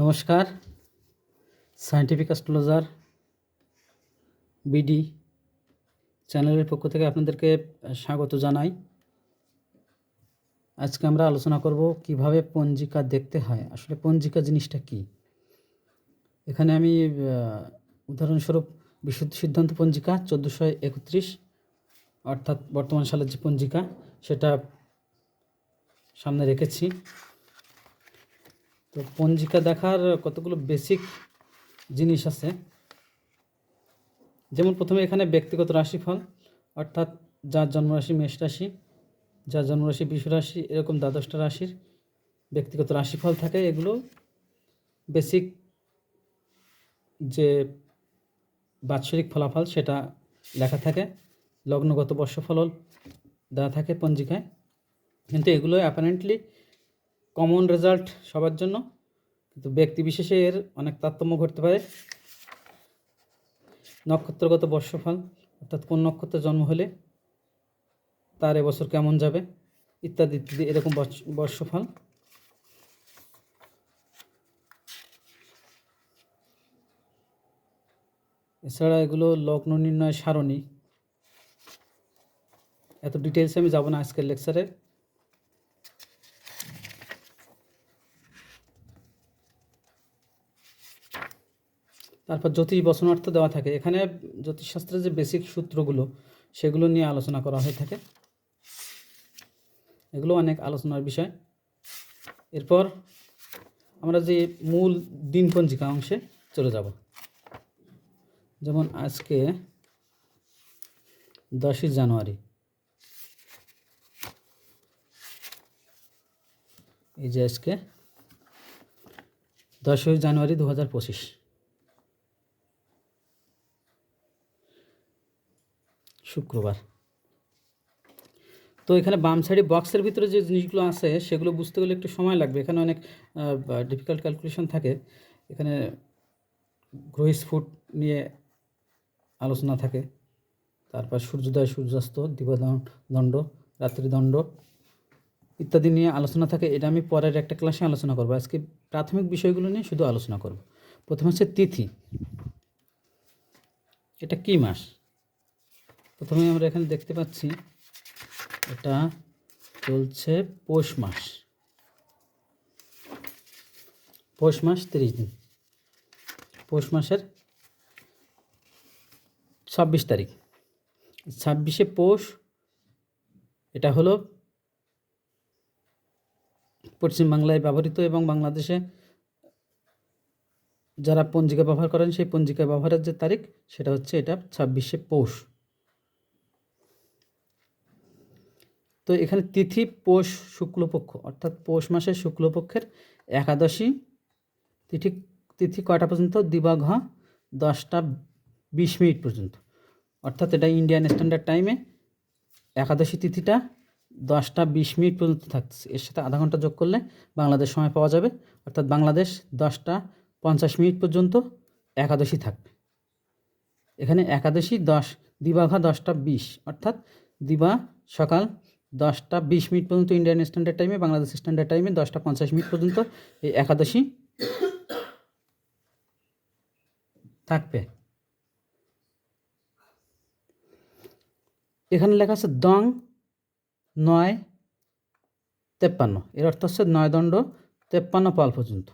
নমস্কার। Scientific astrologer BD চ্যানেলের পক্ষ থেকে আপনাদেরকে স্বাগত জানাই। আজকে আমরা আলোচনা করব কীভাবে পঞ্জিকা দেখতে হয়। আসলে পঞ্জিকা জিনিসটা কি? এখানে আমি উদাহরণস্বরূপ বিশুদ্ধ সিদ্ধান্ত পঞ্জিকা চোদ্দোশো একত্রিশ, অর্থাৎ বর্তমান সালের যে পঞ্জিকা, সেটা সামনে রেখেছি। তো পঞ্জিকা দেখার কতগুলো বেসিক জিনিস আছে? যেমন প্রথমে এখানে ব্যক্তিগত রাশিফল, অর্থাৎ যার জন্মরাশি মেষ রাশি, যার জন্মরাশি বিষ রাশি, এরকম দ্বাদশটা রাশির ব্যক্তিগত রাশিফল থাকে। এগুলো বেসিক যে বাৎসরিক ফলাফল সেটা লেখা থাকে, লগ্নগত বর্ষফল দেওয়া থাকে পঞ্জিকায়। কিন্তু এগুলো অ্যাপারেন্টলি কমন রেজাল্ট সবার জন্য। কিন্তু ব্যক্তি বিশেষে এর অনেক তারতম্য ঘটতে পারে। নক্ষত্রগত বর্ষফল, অর্থাৎ কোন নক্ষত্রে জন্ম হলে তার এবছর কেমন যাবে, ইত্যাদি ইত্যাদি এরকম বর্ষ- বর্ষফল। এছাড়া এগুলো লগ্ন নির্ণয় সারণী। এত ডিটেলসে আমি যাব না আজকের লেকচারে। তারপর জ্যোতিষ বচনার্থ দেওয়া থাকে। এখানে জ্যোতিষশাস্ত্রের যে বেসিক সূত্রগুলো, সেগুলো নিয়ে আলোচনা করা হয়ে থাকে। এগুলো অনেক আলোচনার বিষয়। এরপর আমরা যে মূল দিনপঞ্জিকা অংশে চলে যাব। যেমন আজকে দশই জানুয়ারি। এই যে আজকে দশই জানুয়ারি দু হাজার পঁচিশ। শুক্রবার। তো এখানে বাম সাইডে বক্সের ভিতরে যে জিনিসগুলো আছে, সেগুলো বুঝতে গেলে একটু সময় লাগবে। এখানে অনেক ডিফিকাল্ট ক্যালকুলেশন থাকে। এখানে গ্রহিস ফুট নিয়ে আলোচনা থাকে। তারপর সূর্যোদয় সূর্যাস্ত, দিবদণ্ড, রাত্রিদণ্ড ইত্যাদি নিয়ে আলোচনা থাকে। এটা আমি পরের একটা ক্লাসে আলোচনা করব। আজকে প্রাথমিক বিষয়গুলো নিয়ে শুধু আলোচনা করব। প্রথম হচ্ছে তিথি। এটা কী মাস? প্রথমে আমরা এখানে দেখতে পাচ্ছি, এটা চলছে পৌষ মাস। পৌষ মাস তিরিশ দিন। পৌষ মাসের ছাব্বিশ তারিখ। ছাব্বিশে পৌষ, এটা হলো পশ্চিমবাংলায় ব্যবহৃত এবং বাংলাদেশে যারা পঞ্জিকা ব্যবহার করেন, সেই পঞ্জিকা ব্যবহারের যে তারিখ, সেটা হচ্ছে এটা ছাব্বিশে পৌষ। তো এখানে তিথি, পৌষ, শুক্লপক্ষ, অর্থাৎ পৌষ মাসের শুক্লপক্ষের একাদশী। তিথি তিথি কয়টা পর্যন্ত? দিবাঘ দশটা বিশ মিনিট পর্যন্ত। অর্থাৎ এটা ইন্ডিয়ান স্ট্যান্ডার্ড টাইমে একাদশী তিথিটা দশটা বিশ মিনিট পর্যন্ত থাকছে। এর সাথে আধা ঘণ্টা যোগ করলে বাংলাদেশ সময় পাওয়া যাবে। অর্থাৎ বাংলাদেশ দশটা পঞ্চাশ মিনিট পর্যন্ত একাদশী থাকবে। এখানে একাদশী দশ, দিবাঘা দশটা বিশ, অর্থাৎ দিবা সকাল দশটা বিশ মিনিট পর্যন্ত ইন্ডিয়ান স্ট্যান্ডার্ড টাইমে বাংলাদেশ স্ট্যান্ডার্ড টাইমে দশটা পঞ্চাশ মিনিট পর্যন্ত এই একাদশী থাকবে। এখানে লেখা আছে দং নয় তেপ্পান্ন। এর অর্থ হচ্ছে নয় দণ্ড তেপ্পান্ন পল পর্যন্ত।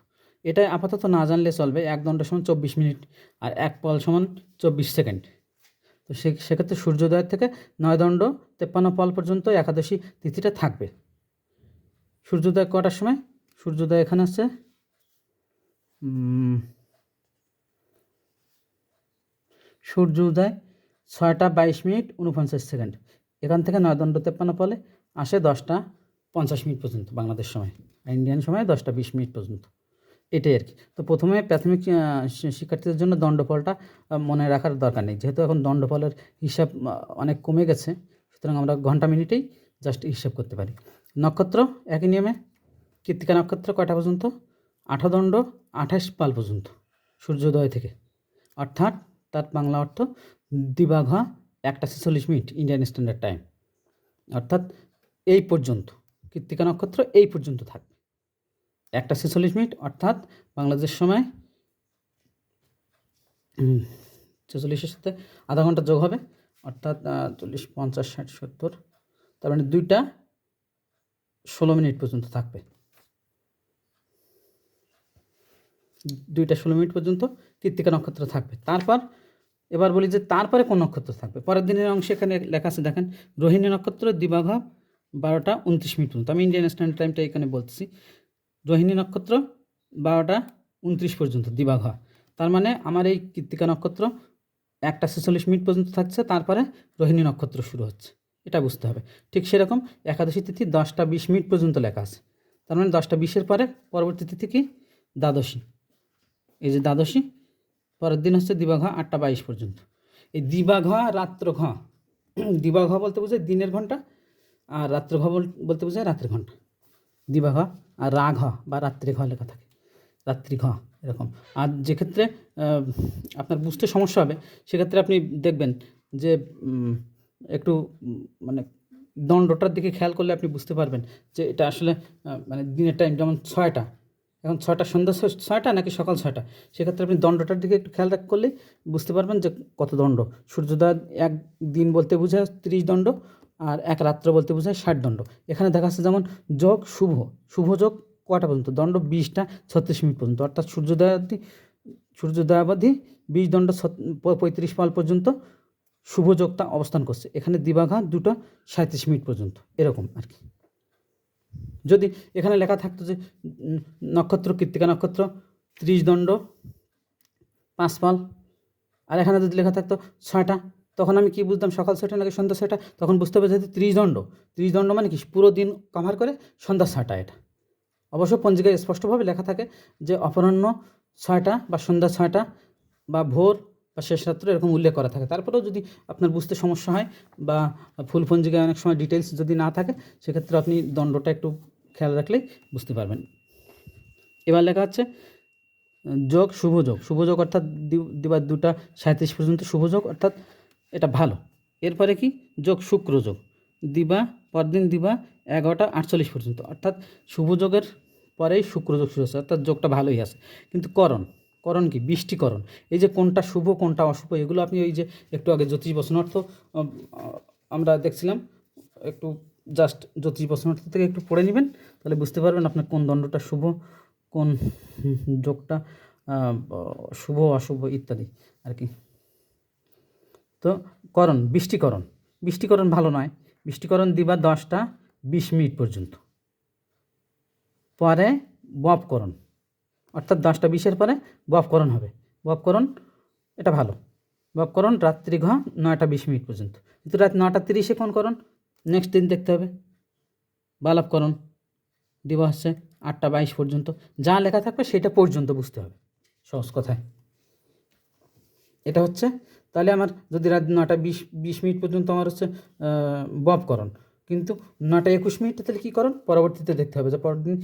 এটা আপাতত না জানলে চলবে, এক দণ্ড সমান চব্বিশ মিনিট আর এক পল সমান চব্বিশ সেকেন্ড। তো সে, সেক্ষেত্রে সূর্যোদয়ের থেকে নয় দণ্ড তেপ্পান্ন পল পর্যন্ত একাদশী তিথিটা থাকবে। সূর্যোদয় কটার সময়? সূর্যোদয় এখানে আছে। সূর্য উদয় ছয়টা বাইশ মিনিট উনপঞ্চাশ সেকেন্ড। এখান থেকে নয় দণ্ড তেপ্পান্ন পলে আসে দশটা পঞ্চাশ মিনিট পর্যন্ত বাংলাদেশ সময়। ইন্ডিয়ান সময় দশটা বিশ মিনিট পর্যন্ত। এটাই আর কি। তো প্রথমে প্রাথমিক শিক্ষার্থীদের জন্য দণ্ডফলটা মনে রাখার দরকার নেই। যেহেতু এখন দণ্ডফলের হিসাব অনেক কমে গেছে, সুতরাং আমরা ঘণ্টা মিনিটেই জাস্ট হিসাব করতে পারি। নক্ষত্র, একই নিয়মে? কৃত্তিকা নক্ষত্র কয়টা পর্যন্ত? আঠাদণ্ড আঠাশ পাল পর্যন্ত, সূর্যোদয় থেকে। অর্থাৎ তার বাংলা অর্থ, দিবাঘা একটা ছেচল্লিশ মিনিট, ইন্ডিয়ান স্ট্যান্ডার্ড টাইম। অর্থাৎ এই পর্যন্ত, কৃত্তিকা নক্ষত্র এই পর্যন্ত থাকবে একটা ছেচল্লিশ মিনিট, অর্থাৎ বাংলাদেশ সময় ছেচল্লিশের সাথে আধা ঘণ্টা যোগ হবে, অর্থাৎ চল্লিশ, পঞ্চাশ, ষাট, সত্তর, তার মানে দুইটা ষোলো মিনিট পর্যন্ত থাকবে। দুইটা ষোলো মিনিট পর্যন্ত কৃত্তিকা নক্ষত্র থাকবে। তারপর, এবার বলি যে তারপরে কোন নক্ষত্র থাকবে? পরের দিনের অংশে এখানে লেখা আছে, দেখেন, রোহিণী নক্ষত্র দিবাঘ বারোটা, উনত্রিশ মিনিট পর্যন্ত। আমি ইন্ডিয়ান স্ট্যান্ডার্ড টাইমটা এখানে বলতেছি। রোহিণী নক্ষত্র বারোটা উনত্রিশ পর্যন্ত দিবাঘ তার মানে আমার এই কৃত্তিকা নক্ষত্র একটা ছেচল্লিশ মিনিট পর্যন্ত থাকছে, তারপরে রোহিণী নক্ষত্র শুরু হচ্ছে। এটা বুঝতে হবে। ঠিক সেরকম একাদশী তিথি দশটা বিশ মিনিট পর্যন্ত লেখা আছে। তার মানে দশটা বিশের পরে পরবর্তী তিথি কি? দ্বাদশী। এই যে দ্বাদশী, পরের দিন হচ্ছে দিবাঘ আটটা বাইশ পর্যন্ত। এই দিবাঘ রাত্র ঘ। দিবাঘ বলতে বোঝায় দিনের ঘণ্টা আর রাত্র ঘ বল- বলতে বোঝায় রাত্রি ঘণ্টা। দিবাঘ আর রা ঘ বা রাত্রি ঘ লেখা থাকে। রাত্রি ঘ এরকম। আর যেক্ষেত্রে আহ, আপনার বুঝতে সমস্যা হবে সেক্ষেত্রে আপনি দেখবেন যে একটু মানে দণ্ডটার দিকে খেয়াল করলে আপনি বুঝতে পারবেন যে এটা আসলে মানে দিনের টাইম যেমন ছয়টা এখন ছয়টা সন্ধ্যা ছয়টা নাকি সকাল ছয়টা সেক্ষেত্রে আপনি দণ্ডটার দিকে একটু খেয়াল রাখ করলেই বুঝতে পারবেন যে কত দণ্ড। সূর্যোদয় এক দিন বলতে বোঝায় ত্রিশ দণ্ড আর এক রাত্র বলতে বোঝায় ষাট দণ্ড। এখানে দেখা যাচ্ছে যেমন যোগ, শুভ। শুভ যোগ কটা পর্যন্ত? দণ্ড বিশটা, ছত্রিশ মিনিট পর্যন্ত। অর্থাৎ সূর্যোদয়াবধি সূর্যোদয়াবধি বিশ দণ্ড পঁয়ত্রিশ পাল পর্যন্ত শুভ যোগটা অবস্থান করছে। এখানে দিবাঘা দুটো সাঁত্রিশ মিনিট পর্যন্ত। এরকম আর কি। যদি এখানে লেখা থাকতো যে নক্ষত্র, কৃত্তিকা নক্ষত্র, ত্রিশ দণ্ড, পাঁচ পাল। আর এখানে যদি লেখা থাকতো ছয়টা তখন আমি কি বুঝতাম? সকাল ছয়টা নাকি সন্ধ্যা ছয়টা তখন বুঝতে হবে যে ত্রিশ দণ্ড। ত্রিশ দণ্ড মানে কি? পুরো দিন কভার করে সন্ধ্যা ছটা এটা। অবশ্য পঞ্জিকায় স্পষ্টভাবে লেখা থাকে যে অপরাহ্ন ছয়টা বা সন্ধ্যা ছয়টা বা ভোর বা শেষ রাত্রে এরকম উল্লেখ করা থাকে। তারপরেও যদি আপনার বুঝতে সমস্যা হয় বা ফুল পঞ্জিকায় অনেক সময় ডিটেলস যদি না থাকে, সেক্ষেত্রে আপনি দণ্ডটা একটু খেয়াল রাখলেই বুঝতে পারবেন। এবার লেখা আছে, যোগ শুভ যোগ। শুভ যোগ অর্থাৎ দিবার দুটা সাঁত্রিশ পর্যন্ত শুভ যোগ অর্থাৎ এটা ভালো। এরপরে কি? যোগ শুক্র যোগ। দিবা পরদিন দিবা এগারোটা আটচল্লিশ পর্যন্ত। অর্থাৎ শুভ যোগের পরেই শুক্র যোগ শুরু হচ্ছে। অর্থাৎ যোগটা ভালোই আছে। কিন্তু করণ। করণ কি? বৃষ্টিকরণ। এই যে কোনটা শুভ কোনটা অশুভ এগুলো আপনি ওই যে একটু আগে জ্যোতিষ বসনার্থ আম, আমরা দেখছিলাম একটু জাস্ট জ্যোতিষ বসনার্থ থেকে একটু পড়ে নেবেন তাহলে বুঝতে পারবেন আপনার কোন দণ্ডটা শুভ কোন যোগটা শুভ অশুভ ইত্যাদি। আর কি? তো করণ, বৃষ্টিকরণ। বৃষ্টিকরণ ভালো নয়। বৃষ্টিকরণ দিবা দশটা, বিশ মিনিট পর্যন্ত। পরে বপকরণ। অর্থাৎ দশটা বিশের পরে বপকরণ হবে। বপকরণ, এটা ভালো। বপকরণ রাত্রি ঘ, নয়টা বিশ মিনিট পর্যন্ত। কিন্তু রাত নটা তিরিশে কোন করণ? নেক্সট দিন দেখতে হবে। বালাপকরণ দিবা হচ্ছে আটটা বাইশ পর্যন্ত। যা লেখা থাকবে সেটা পর্যন্ত বুঝতে হবে। সহজ কথায়। এটা হচ্ছে তাহলে আমার যদি রাত নটা বিশ বিশ মিনিট পর্যন্ত আমার হচ্ছে আহ, ববকরণ কিন্তু নটা একুশ মিনিটে তাহলে কী করণ? পরবর্তীতে দেখতে হবে যে পরের দিন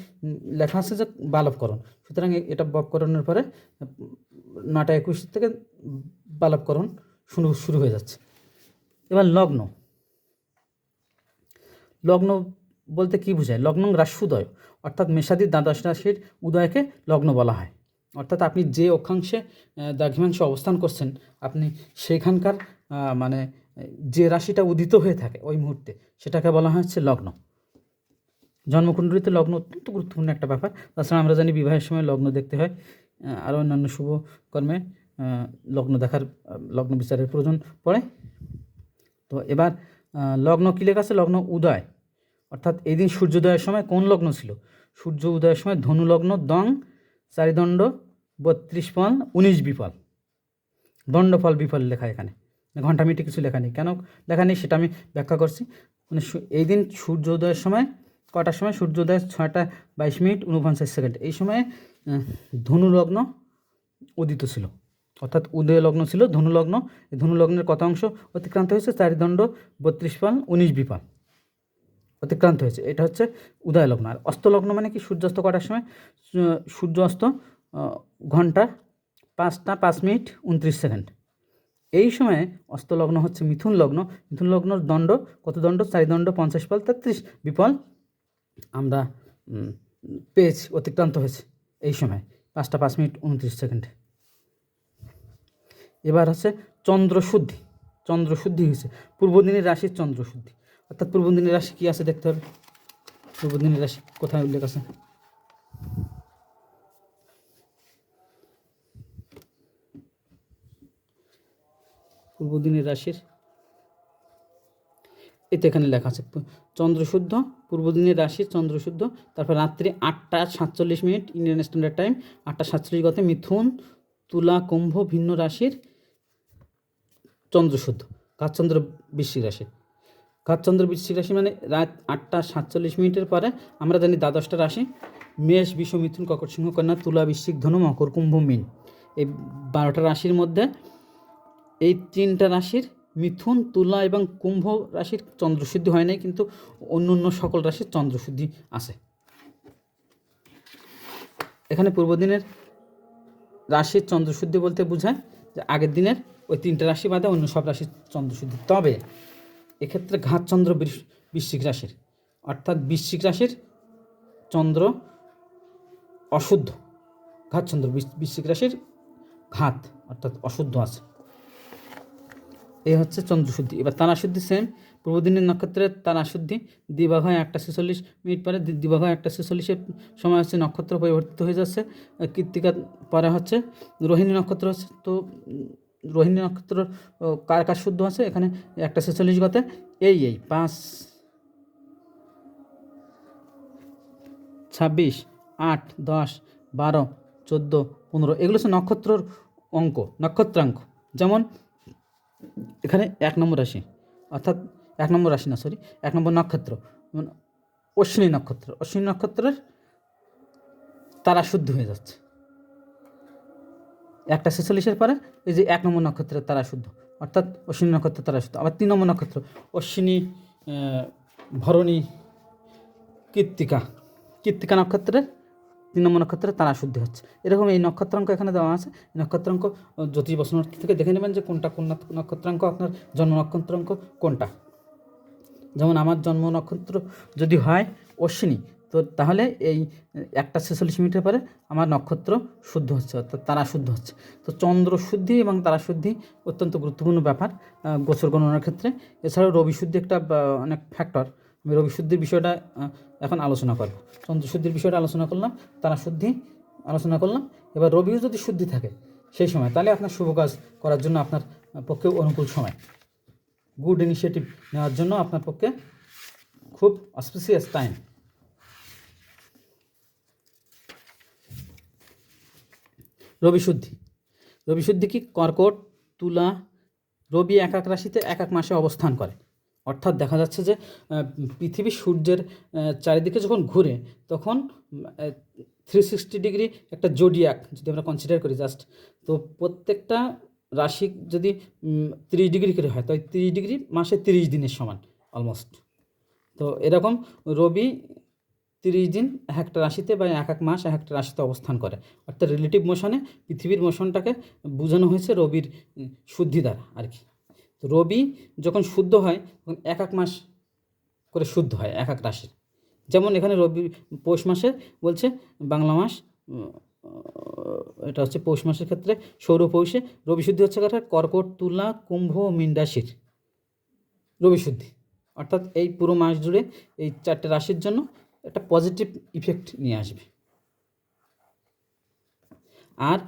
লেখা আছে যে বালবকরণ সুতরাং এটা ববকরণের পরে নটা একুশ থেকে বালবকরণ শুরু শুরু হয়ে যাচ্ছে। এবার লগ্ন। লগ্ন বলতে কি বোঝায়? লগ্ন রাস্যুদয় অর্থাৎ মেষাদি দ্বাদশ রাশির উদয়কে লগ্ন বলা হয়। অর্থাৎ আপনি যে অক্ষাংশে দ্রাঘিমাংশে অবস্থান করছেন, আপনি সেইখানকার মানে যে রাশিটা উদিত হয়ে থাকে ওই মুহূর্তে, সেটাকে বলা হচ্ছে লগ্ন। জন্মকুণ্ডলিতে লগ্ন অত্যন্ত গুরুত্বপূর্ণ একটা ব্যাপার। তাছাড়া আমরা জানি বিবাহের সময় লগ্ন দেখতে হয় আরও অন্যান্য শুভ কর্মে লগ্ন দেখার লগ্ন বিচারের প্রয়োজন পড়ে। তো এবার লগ্ন কী লেখা আছে? লগ্ন উদয়। অর্থাৎ এই দিন সূর্যোদয়ের সময় কোন লগ্ন ছিল? সূর্য উদয়ের সময় ধনু লগ্ন দং চারিদণ্ড বত্রিশ ফল উনিশ বিফল। দণ্ডফল বিফল লেখা এখানে। ঘণ্টা মিটে কিছু লেখা নেই। কেন লেখা নেই সেটা আমি ব্যাখ্যা করছি। মানে এই দিন সূর্যোদয়ের সময় কটার সময়? সূর্যোদয় ছয়টা বাইশ মিনিট উনপঞ্চাশ সেকেন্ড। এই সময়ে আহ, ধনু লগ্ন উদিত ছিল। অর্থাৎ উদয় লগ্ন ছিল ধনু লগ্ন এই ধনু লগ্নের কত অংশ অতিক্রান্ত হয়েছে? চারিদণ্ড বত্রিশ পাল উনিশ বিপাল অতিক্রান্ত হয়েছে। এটা হচ্ছে উদয় লগ্ন আর অস্তলগ্ন মানে কি? সূর্যাস্ত কটার সময়? সূ- সূর্য অস্ত ঘণ্টা পাঁচটা পাঁচ মিনিট উনত্রিশ সেকেন্ড। এই সময়ে অস্তলগ্ন হচ্ছে মিথুন লগ্ন মিথুন লগ্নর দণ্ড কত দণ্ড? চারি দণ্ড পঞ্চাশ পাল তেত্রিশ বিপল। আমরা পেজ অতিক্রান্ত হয়েছে এই সময়। পাঁচটা পাঁচ মিনিট উনত্রিশ সেকেন্ড। এবার হচ্ছে চন্দ্রশুদ্ধি। চন্দ্রশুদ্ধি হয়েছে। পূর্বদিনের রাশির চন্দ্রশুদ্ধি। অর্থাৎ পূর্বদিনের রাশি কী আছে দেখতে হবে? পূর্বদিনের রাশি কোথায় উল্লেখ আছে? পূর্বদিনের রাশির এতে এখানে লেখা আছে চন্দ্রশুদ্ধ পূর্বদিনের রাশি চন্দ্রশুদ্ধ, তারপর রাত্রি আটটা সাতচল্লিশ মিনিট, ইন্ডিয়ান স্ট্যান্ডার্ড টাইম, আটটা সাতচল্লিশ গতে মিথুন, তুলা, কুম্ভ, ভিন্ন রাশির চন্দ্রশুদ্ধ কাজচন্দ্র বৃশ্চিক রাশি কাজচন্দ্র বৃশ্চিক রাশি মানে রাত আটটা সাতচল্লিশ মিনিটের পরে আমরা জানি দ্বাদশটা রাশি, মেষ বিষ মিথুন, কর্কট সিংহ, কন্যা, তুলা, বৃশ্চিক, ধনু, মকর, কুম্ভ, মিন। এই বারোটা রাশির মধ্যে এই তিনটা রাশির মিথুন, তুলা এবং কুম্ভ রাশির চন্দ্রশুদ্ধি হয় নাই, কিন্তু অন্য অন্য সকল রাশির চন্দ্রশুদ্ধি আছে। এখানে পূর্বদিনের রাশির চন্দ্রশুদ্ধি বলতে বোঝায় যে আগের দিনের ওই তিনটা রাশি বাদে অন্য সব রাশির চন্দ্রশুদ্ধি। তবে এক্ষেত্রে ঘাতচন্দ্র বৃশ্চিক রাশির। অর্থাৎ বৃশ্চিক রাশির চন্দ্র অশুদ্ধ। ঘাতচন্দ্র বৃশ- বৃশ্চিক রাশির ঘাত, অর্থাৎ অশুদ্ধ আছে। এই হচ্ছে চন্দ্রশুদ্ধি। এবার তারাশুদ্ধি সেম পূর্বদিনের নক্ষত্রের তারাশুদ্ধি। দিবাগ হয় একটা ছেচল্লিশ মিনিট পরে দি- দিবাগ হয় একটা ছেচল্লিশের সময় হচ্ছে নক্ষত্র পরিবর্তিত হয়ে যাচ্ছে। কৃত্তিকা পরে হচ্ছে। রোহিণী নক্ষত্র হচ্ছে। তো রোহিণী নক্ষত্র কার কার শুদ্ধ আছে, এখানে একটা ছেচল্লিশ গতে। এই এই, পাঁচ, ছাব্বিশ, আট, দশ, বারো, চোদ্দ, পনেরো, এগুলো হচ্ছে নক্ষত্রর অঙ্ক, নক্ষত্রাঙ্ক। যেমন এখানে এক নম্বর রাশি, অর্থাৎ এক নম্বর রাশি না সরি এক নম্বর নক্ষত্র অশ্বিনী নক্ষত্র, অশ্বিনী নক্ষত্রের তারা শুদ্ধ হয়ে যাচ্ছে। একটা ছেচল্লিশের পরে এই যে এক নম্বর নক্ষত্রের তারা শুদ্ধ অর্থাৎ অশ্বিনী নক্ষত্রের তারা শুদ্ধ আবার তিন নম্বর নক্ষত্র, অশ্বিনী ভরণী কৃত্তিকা কৃত্তিকা নক্ষত্রের তিন নম্বর নক্ষত্রে তারা শুদ্ধি হচ্ছে। এরকম এই নক্ষত্রাঙ্ক এখানে দেওয়া আছে। নক্ষত্রাঙ্ক জ্যোতিষ বসনার্থী থেকে দেখে নেবেন যে কোনটা কোন নক্ষত্রাঙ্ক আপনার জন্ম নক্ষত্রাঙ্ক কোনটা। যেমন আমার জন্ম নক্ষত্র যদি হয় অশ্বিনী তো তাহলে এই একটা ছেচল্লিশ মিনিটের পরে আমার নক্ষত্র শুদ্ধ হচ্ছে, অর্থাৎ তারা শুদ্ধ হচ্ছে। তো চন্দ্র শুদ্ধি এবং তারা শুদ্ধি অত্যন্ত গুরুত্বপূর্ণ ব্যাপার গোচর গণনার ক্ষেত্রে। এছাড়াও রবি শুদ্ধি একটা অনেক ফ্যাক্টর আমি রবি শুদ্ধির বিষয়টা এখন আলোচনা করব। চন্দ্র শুদ্ধির বিষয়টা আলোচনা করলাম, তারা শুদ্ধি আলোচনা করলাম। এবার রবিও যদি শুদ্ধি থাকে সেই সময়, তাহলে আপনার শুভ কাজ করার জন্য আপনার পক্ষে অনুকূল সময়। গুড ইনিশিয়েটিভ নেওয়ার জন্য আপনার পক্ষে খুব অসপিসিয়াস টাইম রবি শুদ্ধি রবি শুদ্ধি কি? কর্কট, তুলা, রবি এক এক রাশিতে এক এক মাসে অবস্থান করে। অর্থাৎ দেখা যাচ্ছে যে পৃথিবী সূর্যের চারিদিকে যখন ঘুরে, তখন থ্রি সিক্সটি ডিগ্রি একটা জোডিয়াক যদি আমরা কনসিডার করি জাস্ট তো প্রত্যেকটা রাশি যদি তিরিশ ডিগ্রি করে হয়, তো তিরিশ ডিগ্রি মাসে তিরিশ দিনের সমান অলমোস্ট তো এরকম রবি তিরিশ দিন এক একটা রাশিতে বা এক এক মাস এক একটা রাশিতে অবস্থান করে। অর্থাৎ রিলেটিভ মোশনে পৃথিবীর মোশনটাকে বোঝানো হয়েছে রবির শুদ্ধি দ্বারা আর কি। রবি যখন শুদ্ধ হয়, তখন এক এক মাস করে শুদ্ধ হয়, এক এক রাশির। যেমন এখানে রবি পৌষ মাসে বলছে, বাংলা মাস এটা হচ্ছে পৌষ মাসের ক্ষেত্রে সৌর পৌষে রবি হচ্ছে কার? কর্কট, তুলা, কুম্ভ ও রাশির। রবি শুদ্ধি। অর্থাৎ এই পুরো মাস জুড়ে এই চারটে রাশির জন্য একটা পজিটিভ ইফেক্ট নিয়ে আসবে। আর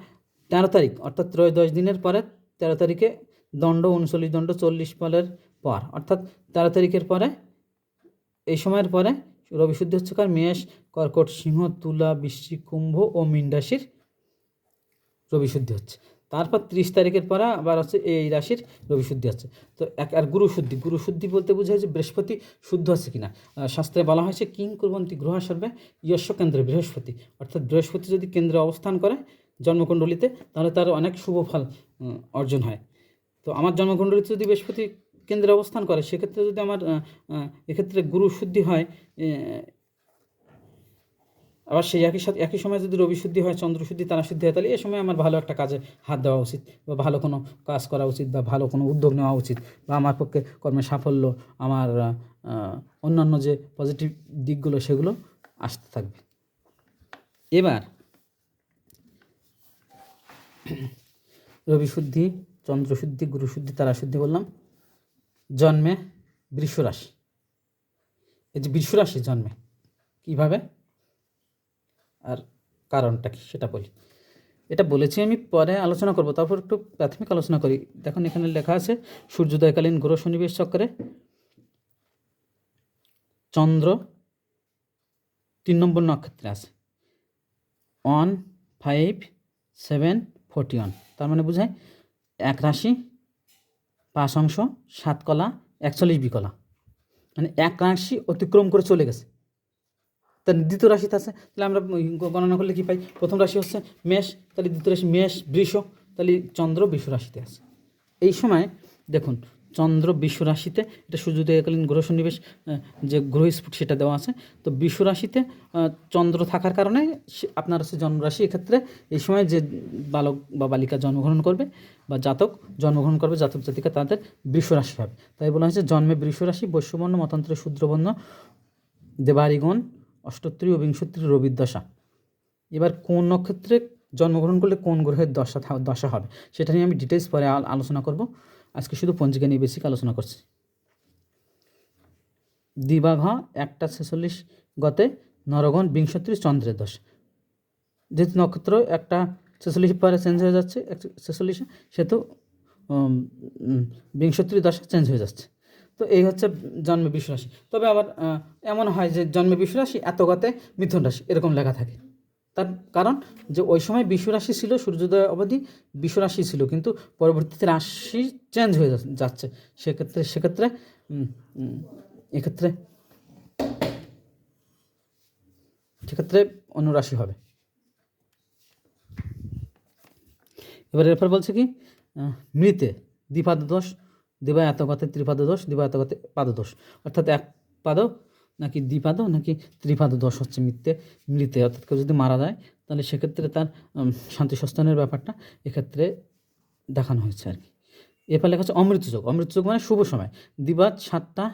তেরো তারিখ, অর্থাৎ ত্রয়োদশ দিনের পরে তেরো তারিখে দণ্ড উনচল্লিশ, দণ্ড চল্লিশ ফলের পর, অর্থাৎ তেরো তারিখের পরে, এই সময়ের পরে রবি শুদ্ধি হচ্ছে কার মেষ, কর্কট, সিংহ, তুলা বৃশ্চিক কুম্ভ ও মীন রাশির রবি শুদ্ধি হচ্ছে। তারপর ত্রিশ তারিখের পরে আবার হচ্ছে এই রাশির রবি শুদ্ধি আছে তো এক, আর গুরু শুদ্ধি গুরু শুদ্ধি বলতে বোঝায় যে বৃহস্পতি শুদ্ধ আছে কিনা। শাস্ত্রে বলা হয়েছে, কিং কুর্বন্তী গ্রহ সর্বে যশ কেন্দ্রে বৃহস্পতি। অর্থাৎ বৃহস্পতি যদি কেন্দ্রে অবস্থান করে জন্মকুণ্ডলিতে, তাহলে তার অনেক শুভ ফল অর্জন হয়। তো আমার জন্মকুণ্ডলিতে যদি বৃহস্পতি কেন্দ্রে অবস্থান করে, সেক্ষেত্রে যদি আমার এক্ষেত্রে গুরু শুদ্ধি হয় আবার সেই একই সাথে, একই সময় যদি রবি শুদ্ধি হয়, চন্দ্র শুদ্ধি, তারা শুদ্ধি হয়, তাহলে এ সময় আমার ভালো একটা কাজে হাত দেওয়া উচিত বা ভালো কোনো কাজ করা উচিত বা ভালো কোনো উদ্যোগ নেওয়া উচিত বা আমার পক্ষে কর্মে সাফল্য, আমার অন্যান্য যে পজিটিভ দিকগুলো সেগুলো আসতে থাকবে। এবার, রবি শুদ্ধি, চন্দ্র শুদ্ধি, গুরু শুদ্ধি, তারা শুদ্ধি বললাম। জন্মে বৃষ রাশি এই যে বৃষ রাশি জন্মে, কীভাবে? আর কারণটা কি সেটা বলি। এটা বলেছি আমি, পরে আলোচনা করব। তারপর একটু প্রাথমিক আলোচনা করি। দেখুন, এখানে লেখা আছে, সূর্যোদয়কালীন গ্রহ সন্নিবেশ চক্রে চন্দ্র তিন নম্বর নক্ষত্রে আছে। One, five, seven, forty one. তার মানে বোঝায় এক রাশি, পাঁচ অংশ, সাত কলা, একচল্লিশ বিকলা। মানে এক রাশি অতিক্রম করে চলে গেছে। তার দ্বিতীয় রাশিতে আছে তাহলে আমরা গণনা করলে কি পাই? প্রথম রাশি হচ্ছে মেষ, তাহলে দ্বিতীয় রাশি মেষ, বৃষ, তাহলে চন্দ্র বিশ্ব রাশিতে আছে। এই সময় দেখুন, চন্দ্র বিশ্ব রাশিতে, এটা সূর্যোদয়কালীন গ্রহ সন্নিবেশ যে গ্রহ স্ফুট সেটা দেওয়া আছে। তো বিশ্ব রাশিতে চন্দ্র থাকার কারণে আপনার হচ্ছে জন্মরাশি, এক্ষেত্রে এই সময় যে বালক বা বালিকা জন্মগ্রহণ করবে বা জাতক জন্মগ্রহণ করবে, জাতক জাতিকা তাদের বিশ্ব রাশি হবে। তাই বলা হয়েছে, জন্মে বৃষ রাশি, বৈশ্যবর্ণ, মতান্তরে শূদ্রবর্ণ দেবারিগণ অষ্টোত্তরী ও বিংশোত্তরী রবির দশা এবার কোন নক্ষত্রে জন্মগ্রহণ করলে কোন গ্রহের দশা দশা হবে সেটা নিয়ে আমি ডিটেলস পরে আলোচনা করব। আজকে শুধু পঞ্জিকা নিয়ে বেসিক আলোচনা করছি। দিবাঘ একটা ছেচল্লিশ গতে নরগণ বিংশোত্তরী চন্দ্রের দশ। যেহেতু নক্ষত্র একটা ছেচল্লিশ পরে চেঞ্জ হয়ে যাচ্ছে ছেচল্লিশে সেহেতু উম, দশা চেঞ্জ হয়ে যাচ্ছে। তো এই হচ্ছে জন্মে বিশ্ব রাশি। তবে আবার এমন হয় যে জন্মে বিশ্ব রাশি এত গতে মিথুন রাশি, এরকম লেখা থাকে। তার কারণ যে ওই সময় বিশ্ব রাশি ছিল, সূর্যোদয় অবধি বিশ্ব রাশি ছিল, কিন্তু পরবর্তীতে রাশি চেঞ্জ হয়ে যাচ্ছে। সেক্ষেত্রে সেক্ষেত্রে এক্ষেত্রে সেক্ষেত্রে অনুরাশি হবে। এবার এরপর বলছে কি মৃতে দ্বিপাদ দোষ দিবা এতগতে ত্রিপাদ দোষ দিবা এতগতে পাদ দোষ অর্থাৎ এক পাদ নাকি দ্বিপাদ নাকি ত্রিপাদ দোষ হচ্ছে মৃত্যে মৃতে। অর্থাৎ কেউ যদি মারা যায়, তাহলে সেক্ষেত্রে তার শান্তি সস্তানের ব্যাপারটা এক্ষেত্রে দেখানো হয়েছে আর কি। এরপর লেখা হচ্ছে অমৃতযোগ। অমৃতযোগ মানে শুভ সময়। দিবাত সাতটা,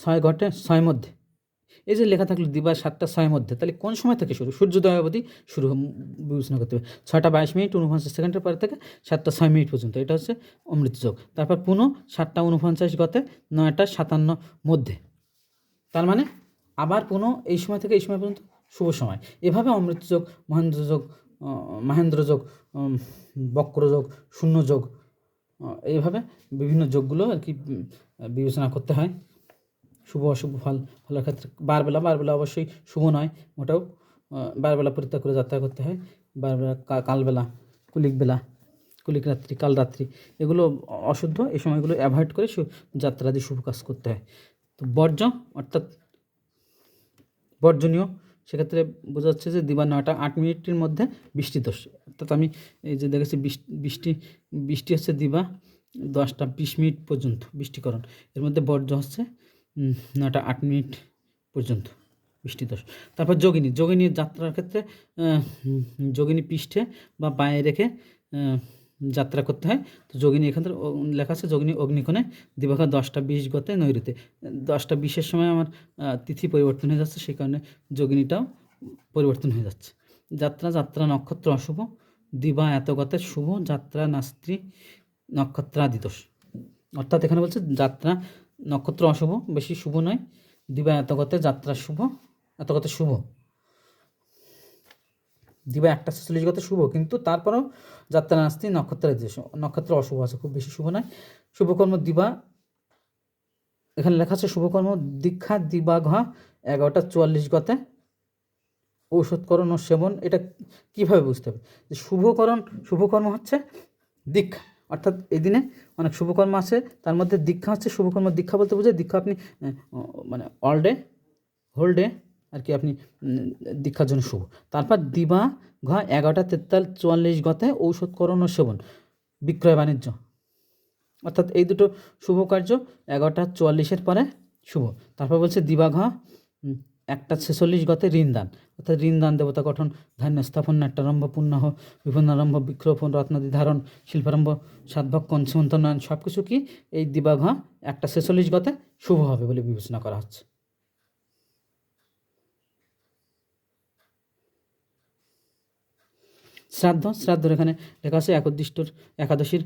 ছয় ঘটে, ছয় মধ্যে। এই যে লেখা থাকল দিবা সাতটা ছয়ের মধ্যে তাহলে কোন সময় থেকে শুরু? সূর্যোদয় অবধি শুরু বিবেচনা করতে হবে। ছয়টা বাইশ মিনিট উনপঞ্চাশ সেকেন্ডের পর থেকে সাতটা ছয় মিনিট পর্যন্ত এটা হচ্ছে অমৃত যোগ। তারপর পুনঃ সাতটা উনপঞ্চাশ গতে নয়টা সাতান্ন মধ্যে। তার মানে আবার পুনঃ এই সময় থেকে এই সময় পর্যন্ত শুভ সময়। এভাবে অমৃত যোগ মহেন্দ্র যোগ আহ, মহেন্দ্র যোগ উম, বক্র যোগ শূন্য যোগ এইভাবে বিভিন্ন যোগগুলো আর কি বিবেচনা করতে হয়। শুভ অশুভ ফল, ফলের ক্ষেত্রে বারবেলা বারবেলা অবশ্যই শুভ নয়, মোটেও বারবেলা পরিত্যাগ করে যাত্রা করতে হয়। বারবেলা কালবেলা কুলিক বেলা কুলিক রাত্রি কাল রাত্রি এগুলো অশুদ্ধ, এই সময়গুলো অ্যাভয়েড করে যাত্রাদি শুভ কাজ করতে হয়। তো বর্জ্য, অর্থাৎ বর্জনীয়, সেক্ষেত্রে বোঝা যাচ্ছে যে দিবা নয়টা আট মিনিটের মধ্যে বৃষ্টি দোষ অর্থাৎ আমি এই যে দেখেছি বৃষ্টি বৃষ্টি হচ্ছে দিবা দশটা বিশ মিনিট পর্যন্ত বৃষ্টিকরণ। এর মধ্যে বর্জ্য হচ্ছে নয়টা আট মিনিট পর্যন্ত, বৃষ্টি দোষ তারপর যোগিনী, যোগিনীর যাত্রার ক্ষেত্রে যোগিনী পৃষ্ঠে বা পায়ে রেখে যাত্রা করতে হয়। তো যোগিনী এখান থেকে লেখা আছে, যোগিনী অগ্নিকোণে দিবাকার দশটা বিশ গতে নৈরুতে। দশটা বিশের সময় আমার তিথি পরিবর্তন হয়ে যাচ্ছে, সেই কারণে যোগিনীটাও পরিবর্তন হয়ে যাচ্ছে। যাত্রা যাত্রা নক্ষত্র অশুভ, দিবা এত গতে শুভ, যাত্রা নাস্ত্রী নক্ষত্রাদি দোষ অর্থাৎ এখানে বলছে যাত্রা নক্ষত্র অশুভ, বেশি শুভ নয়। দিবা এতগতে যাত্রা শুভ, এতগতে শুভ। দিবা একটা ছেচল্লিশ গতে শুভ, কিন্তু তারপরেও যাত্রা নাস্তি নক্ষত্রের দেশ নক্ষত্র অশুভ আছে, খুব বেশি শুভ নয়। শুভকর্ম দিবা, এখানে লেখা আছে শুভকর্ম দীক্ষা দিবা ঘ এগারোটা চুয়াল্লিশ গতে ঔষধকরণ ও সেবন, এটা কীভাবে বুঝতে হবে? যে শুভকরণ, শুভকর্ম হচ্ছে দীক্ষা। অর্থাৎ এই দিনে অনেক শুভকর্ম আছে তার মধ্যে দীক্ষা হচ্ছে শুভকর্ম দীক্ষা বলতে বোঝায় দীক্ষা আপনি মানে অল ডে হোল ডে আর কি আপনি দীক্ষার জন্য শুভ। তারপর দিবা ঘ এগারোটা তেতাল চুয়াল্লিশ গতে ঔষধকরণ ও সেবন বিক্রয় বাণিজ্য। অর্থাৎ এই দুটো শুভ কার্য এগারোটা চুয়াল্লিশের পরে শুভ। তারপর বলছে দিবাঘ উম, একটা ছেচল্লিশ গতে ঋণদান। অর্থাৎ ঋণদান দেবতা গঠন, ধান্য স্থাপন, নাট্যারম্ভ, পুণ্যাহ, বিপন্নারম্ভ বিক্ষোপণ রত্নাদি ধারণ, শিল্পারম্ভ সাতভক্ষণ সীমন্তনয়ন সব কিছু কি এই দিবাঘ একটা ছেচল্লিশ গতে শুভ হবে বলে বিবেচনা করা হচ্ছে। শ্রাদ্ধ, শ্রাদ্ধর এখানে লেখা আছে একদিষ্টর একাদশীর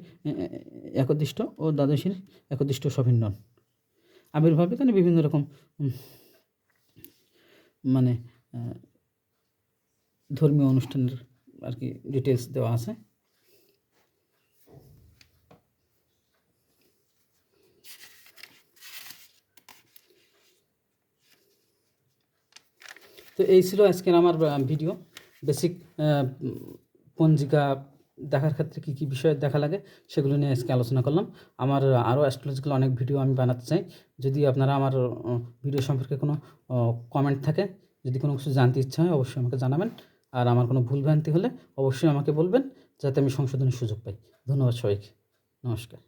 একদিষ্ট ও দ্বাদশীর একদিষ্ট সভিন্নন। আবির্ভাব এখানে বিভিন্ন রকম মানে আহ, ধর্মীয় অনুষ্ঠানের আর কি ডিটেলস দেওয়া আছে। তো এই ছিল আজকের আমার ভিডিও বেসিক পঞ্জিকা দেখার ক্ষেত্রে কী কী বিষয় দেখা লাগে সেগুলো নিয়ে আজকে আলোচনা করলাম। আমার আরও অ্যাস্ট্রোলজিক্যাল অনেক ভিডিও আমি বানাতে চাই। যদি আপনারা আমার ভিডিও সম্পর্কে কোনো কমেন্ট থাকে, যদি কোনো কিছু জানতে ইচ্ছা হয় অবশ্যই আমাকে জানাবেন। আর আমার কোনো ভুলভ্রান্তি হলে অবশ্যই আমাকে বলবেন, যাতে আমি সংশোধনের সুযোগ পাই। ধন্যবাদ সবাইকে। নমস্কার।